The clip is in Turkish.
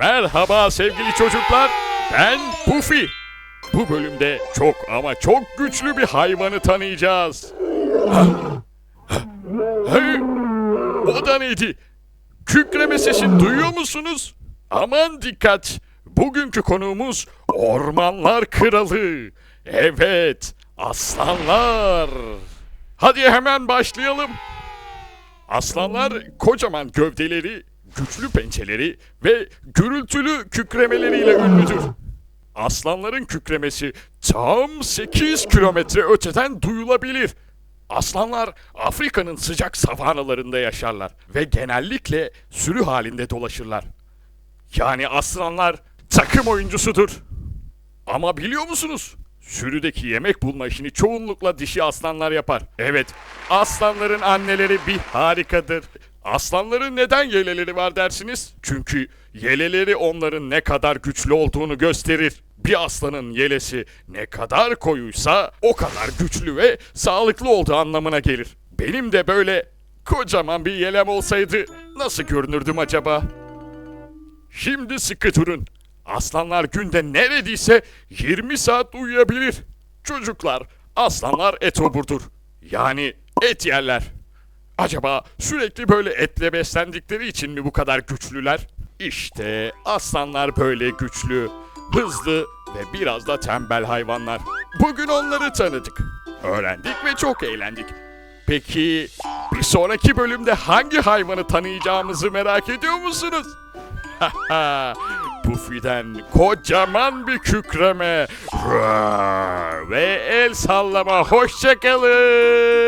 Merhaba sevgili çocuklar. Ben Puffy. Bu bölümde çok ama çok güçlü bir hayvanı tanıyacağız. Hey! O da neydi? Kükreme sesini duyuyor musunuz? Aman dikkat! Bugünkü konuğumuz Ormanlar Kralı. Evet, aslanlar. Hadi hemen başlayalım. Aslanlar kocaman gövdeleri, güçlü pençeleri ve gürültülü kükremeleriyle ünlüdür. Aslanların kükremesi tam 8 kilometre öteden duyulabilir. Aslanlar Afrika'nın sıcak savanalarında yaşarlar ve genellikle sürü halinde dolaşırlar. Yani aslanlar takım oyuncusudur. Ama biliyor musunuz? Sürüdeki yemek bulma işini çoğunlukla dişi aslanlar yapar. Evet, aslanların anneleri bir harikadır. Aslanların neden yeleleri var dersiniz? Çünkü yeleleri onların ne kadar güçlü olduğunu gösterir. Bir aslanın yelesi ne kadar koyuysa o kadar güçlü ve sağlıklı olduğu anlamına gelir. Benim de böyle kocaman bir yelem olsaydı nasıl görünürdüm acaba? Şimdi sıkı durun. Aslanlar günde neredeyse 20 saat uyuyabilir. Çocuklar, aslanlar etoburdur. Yani et yerler. Acaba sürekli böyle etle beslendikleri için mi bu kadar güçlüler? İşte aslanlar böyle güçlü, hızlı ve biraz da tembel hayvanlar. Bugün onları tanıdık, öğrendik ve çok eğlendik. Peki bir sonraki bölümde hangi hayvanı tanıyacağımızı merak ediyor musunuz? Puffy'den kocaman bir kükreme ve el sallama hoşçakalın.